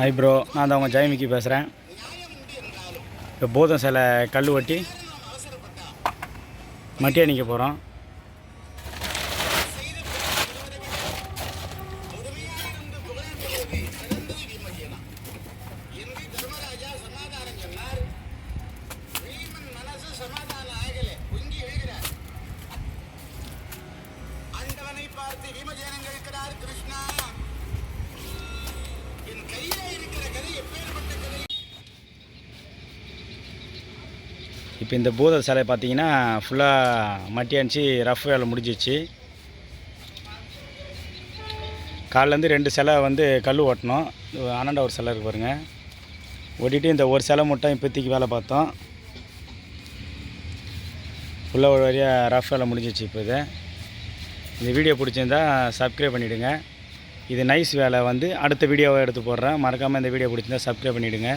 Hi bro நான் தான் உங்கள் ஜெயமிக்கி பேசுகிறேன் இப்போ போதம் சில கல் ஒட்டி. மட்டி அணிக்க போகிறோம் பார்த்து இப்போ இந்த பூத சிலை பார்த்தீங்கன்னா ஃபுல்லாக மட்டி அணிச்சு ரஃப் வேலை முடிஞ்சிச்சு. காலிலேருந்து ரெண்டு சிலை வந்து கல் ஓட்டணும். அண்ணாண்ட ஒரு சிலை இருக்கு பாருங்கள் ஓட்டிட்டு இந்த ஒரு சிலை மட்டும் இப்போத்திக்கு வேலை பார்த்தோம். ஃபுல்லாக ஒரு வழியாக ரஃப் வேலை முடிஞ்சிச்சு இப்போ இது. இந்த வீடியோ பிடிச்சிருந்தா சப்ஸ்கிரைப் பண்ணிவிடுங்க இது நைஸ் வேலை வந்து அடுத்த வீடியோவை எடுத்து போடுறேன். மறக்காமல் இந்த வீடியோ பிடிச்சிருந்தா சப்ஸ்கிரைப் பண்ணிவிடுங்க